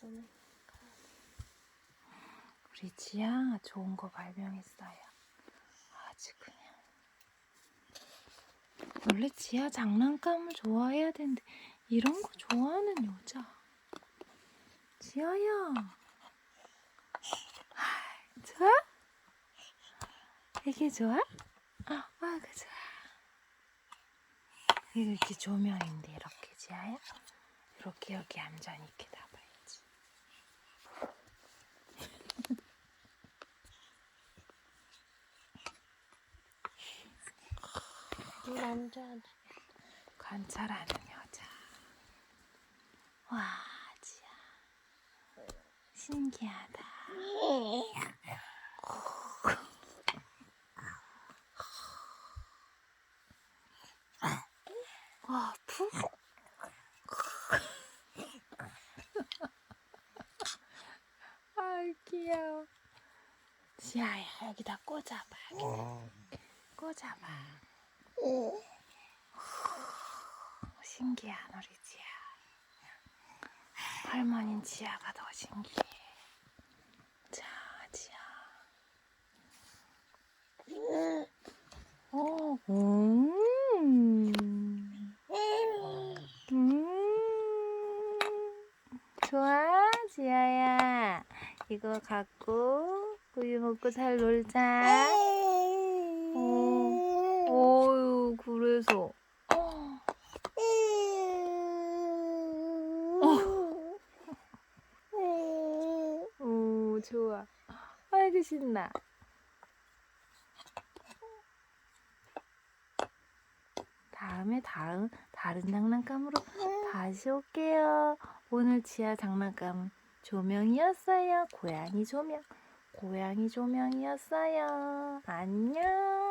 전에. 우리 지아 좋은 거 발명했어요. 아주 그냥. 원래 지아 장난감을 좋아해야 되는데 이런 거 좋아하는 여자. 지아야. 아, 좋아? 이게 좋아? 아, 아, 그 좋아. 이렇게 조명인데 이렇게 지아야? 이렇게 여기 앉아 이렇게 놔봐야지. 남자. 관찰하는 여자. 와, 지야. 신기하다. 와, 푹. 아, 귀여워. 지아야, 여기다 꽂아봐. 여기. 꽂아봐. 신기한 우리 지아. 할머니는 지아가 더 신기해. 자, 지아. 어, 음. 음. 좋아, 지아야. 이거 갖고 우유 먹고 잘 놀자. 어, 어유, 그래서. 어. 오, 좋아. 아이고, 신나. 다음에 다음, 다른 장난감으로 다시 올게요. 오늘 지하 장난감 조명이었어요. 고양이 조명. 고양이 조명이었어요. 안녕.